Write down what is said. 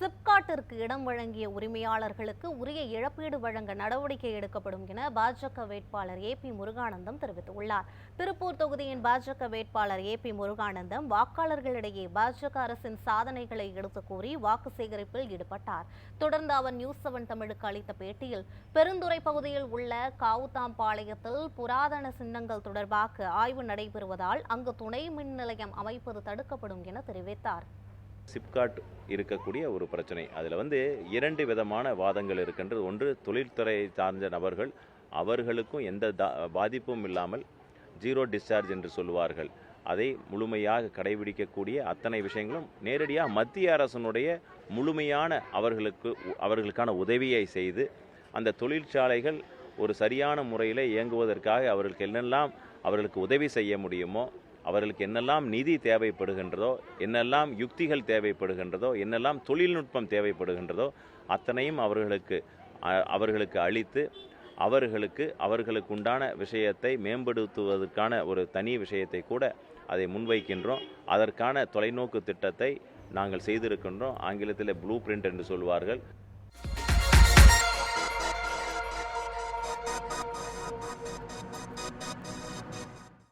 சிப்காட்டிற்கு இடம் வழங்கிய உரிமையாளர்களுக்கு உரிய இழப்பீடு வழங்க நடவடிக்கை எடுக்கப்படும் என பாஜக வேட்பாளர் ஏ பி முருகானந்தம் தெரிவித்துள்ளார். திருப்பூர் தொகுதியின் பாஜக வேட்பாளர் ஏ பி முருகானந்தம் வாக்காளர்களிடையே பாஜக அரசின் சாதனைகளை எடுத்து கூறி வாக்கு சேகரிப்பில் ஈடுபட்டார். தொடர்ந்து அவர் நியூஸ் செவன் தமிழுக்கு அளித்த பேட்டியில் பெருந்துறை பகுதியில் உள்ள காவுத்தாம்பாளையத்தில் புராதன சின்னங்கள் தொடர்பாக ஆய்வு நடைபெறுவதால் அங்கு துணை மின் நிலையம் அமைப்பது தடுக்கப்படும் என தெரிவித்தார். சிப்காட் இருக்கக்கூடிய ஒரு பிரச்சனை. அதில் வந்து இரண்டு விதமான வாதங்கள் இருக்கின்றது. ஒன்று தொழில்துறை சார்ந்த நபர்கள் அவர்களுக்கும் எந்த தா பாதிப்பும் இல்லாமல் ஜீரோ டிஸ்சார்ஜ் என்று சொல்லுவார்கள். அதை முழுமையாக கடைபிடிக்கக்கூடிய அத்தனை விஷயங்களும் நேரடியாக மத்திய அரசனுடைய முழுமையான அவர்களுக்கு அவர்களுக்கான உதவியை செய்து அந்த தொழிற்சாலைகள் ஒரு சரியான முறையில் இயங்குவதற்காக அவர்களுக்கு என்னெல்லாம் அவர்களுக்கு உதவி செய்ய முடியுமோ அவர்களுக்கு என்னெல்லாம் நிதி தேவைப்படுகின்றதோ என்னெல்லாம் யுக்திகள் தேவைப்படுகின்றதோ என்னெல்லாம் தொழில்நுட்பம் தேவைப்படுகின்றதோ அத்தனையும் அவர்களுக்கு அவர்களுக்கு அளித்து அவர்களுக்கு அவர்களுக்கு உண்டான விஷயத்தை மேம்படுத்துவதற்கான ஒரு தனி விஷயத்தை கூட அதை முன்வைக்கின்றோம். அதற்கான தொலைநோக்கு திட்டத்தை நாங்கள் செய்திருக்கின்றோம். ஆங்கிலத்தில் ப்ளூ பிரிண்ட் என்று சொல்வார்கள்.